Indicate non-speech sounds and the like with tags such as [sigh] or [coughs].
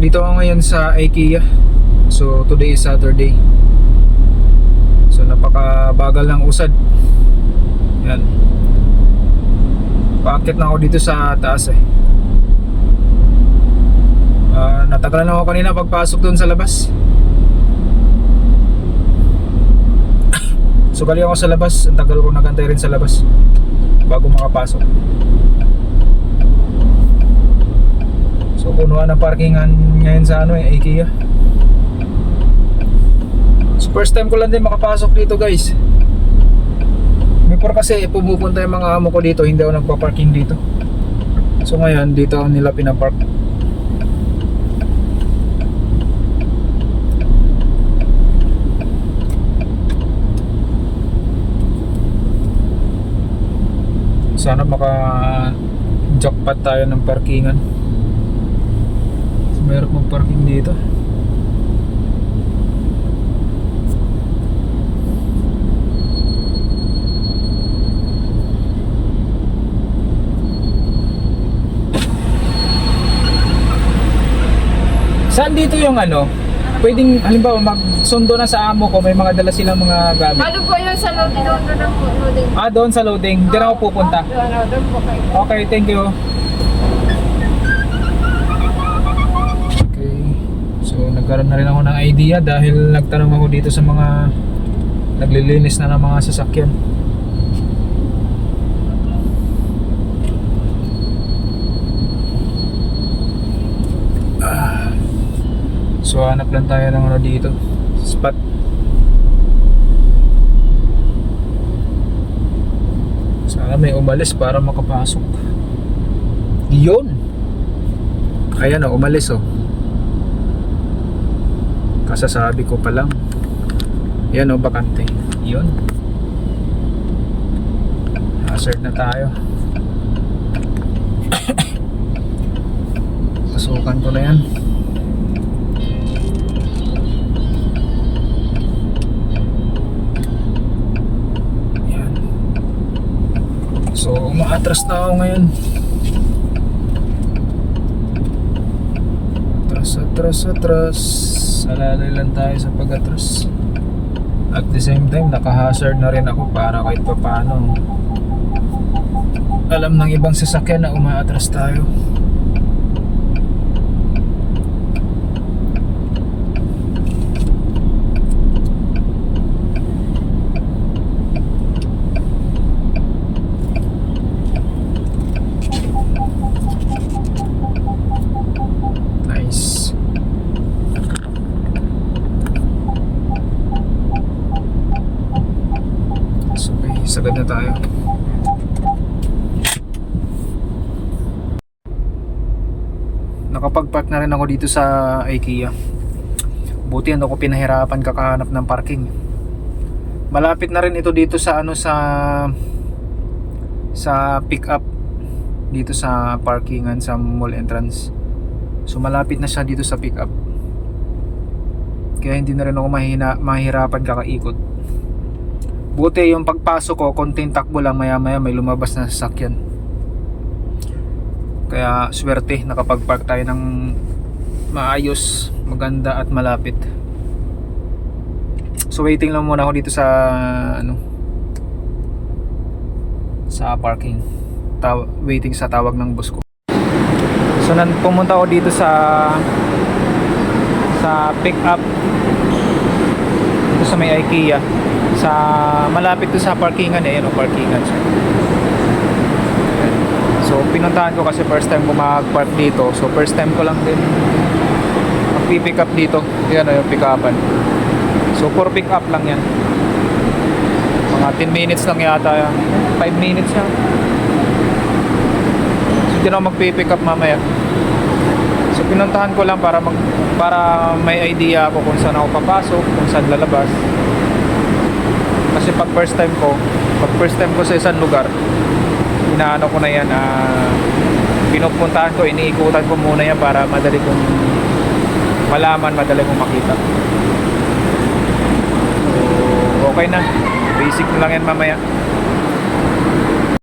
nandito ako ngayon sa IKEA. So today is Saturday. So napakabagal ng usad. Yan. Paakit na ako dito sa taas eh. Ah, natagalan ako kanina pagpasok doon sa labas. [coughs] So gali ako sa labas, ang tagal ko nagantay rin sa labas bago makapasok. So punuan ng parkingan ngayon sa ano eh, IKEA. So first time ko lang din makapasok dito guys. Before kasi pumupunta yung mga amo ko dito, hindi ako nagpa-parking dito. So ngayon, dito nila pinapark. Sana maka jackpot tayo ng parkingan. So, meron pong parking dito. Saan dito yung ano? Pwedeng halimbawa magsundo na sa amo ko may mga dala silang mga gamit. Ano po yun sa loading? Doon doon po. Loading. Ah, doon sa loading. Diyan ako pupunta. Doon, ano, doon po kayo. Okay, thank you. Nagkaroon na rin ako ng idea dahil nagtanong ako dito sa mga naglilinis na ng mga sasakyan. Ah. So, hanap lang tayo ng ano dito. Spot. Sana may umalis para makapasok. Yun! Ayan o, umalis o. Kasasabi ko pa lang. Yan o, bakante. Yun. Hazard na tayo. [coughs] Pasukan ko na yan. Yan. So, umaatras na ako ngayon. Atras, atras, atras. Salalay lang tayo sa pag-atras. At the same time, naka-hazard na rin ako para kahit pa paano. Alam ng ibang sasakyan na umaatras tayo. Sagad na tayo. Nakapag-park na rin ako dito sa IKEA. Buti ano ko pinahirapan kakahanap ng parking. Malapit na rin ito dito sa ano sa sa pick up dito sa parkingan sa mall entrance. So malapit na siya dito sa pick up. Kaya hindi na rin ako mahina, mahirapan kakaikot. Buti yung pagpasok ko, konting takbo lang maya maya may lumabas na sasakyan. Kaya swerte nakapag-park tayo ng maayos, maganda at malapit. So waiting lang muna ako dito sa ano sa parking. Taw- waiting sa tawag ng boss ko. So nan pumunta ako dito sa sa pick up dito sa may IKEA sa malapit sa parkingan eh, ano, parkingan. So, so pinuntahan ko kasi first time ko mag-park dito. So first time ko lang din magpi-pick up dito. Yan o yung pick upan. So for pick up lang yan. Mga 10 minutes lang yata yan. 5 minutes yan. So dyan ako magpi-pick up mamaya. So pinuntahan ko lang para mag para may idea ako kung saan ako papasok, kung saan lalabas. Pag first time ko, pag first time ko sa isang lugar, inaano ko na yan, ah, pinupuntahan ko, iniikutan ko muna yan para madali kong malaman, madali kong makita. So, okay na. Basic na lang yan mamaya.